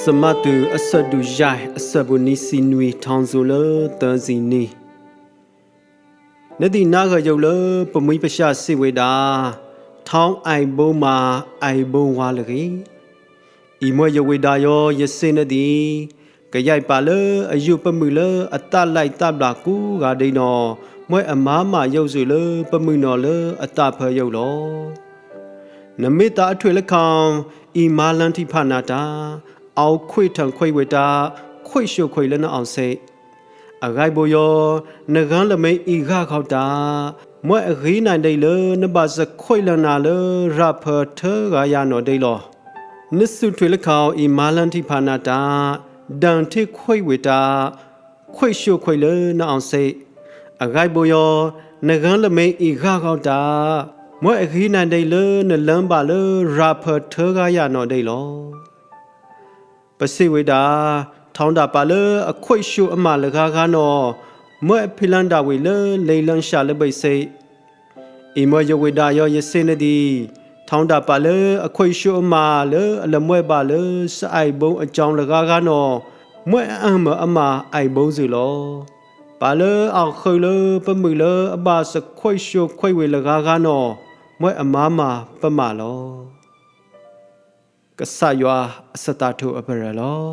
စမတူအဆဒူဂျိုင်အဆဘူနီစီနွေထောင်ဆိုလတန်စီနီနဒီနာခရုပ်လပမွိပရှာစေဝေတာထောင်းအိုင်ဘုံမာအိုင်ဘုံဝါလကေဤမွေယဝေတာယောယစေနဒီကရိုက်ပါလအယုပမှုလအတလိုက်တပ်လာကူကဒိနောမွေအမားမာရုပ်စုလပမှုနော်လအတဖရုပ်လော နမိတာအထွေလက်ခံဤမာလန်တိဖနာတာအောက်ခွေထံခွေဝတာခွေရှုခွေလနအောင်စေအဂိုက်ဘယောနဂန်လမိန်ဤခခောက်တာမွဲ့အခီးနိုင်တိတ်လနဘစခွေလနာလရဖထဂါယနောတိတ်လောနစ်စုထွေလက်ခံဤမာလန်တိဖနာတာဒန်တိခွေဝတာခွေရှုခွေလနအောင်စေအဂိုက်ဘယောနဂန်လမိန်ဤခခောက်တာ မွဲအခီးနိုင်တိတ်လနလန်းပါလရာဖထောကရနော်တိတ်လောပစိဝေတာထောင်းတာပါလအခွိရှုအမလကားကားနော်မွဲဖိလန်တာဝေလလေလန်ရှာလပိတ်စိအီမွဲယဝေတာယောယစင်းနဒီထောင်းတာပါလအခွိရှုအမလအလမွဲပါလစအိုင်ဘုံအကြောင်းလကားကားနော်မွဲအမအမအိုင်ဘုံစီလောပါလအောက်ခွေလပမှုလအဘစခွိရှုခွိဝေလကားကားနော် မွဲအမားမာပမလောကဆယွာအစတထုအပရလော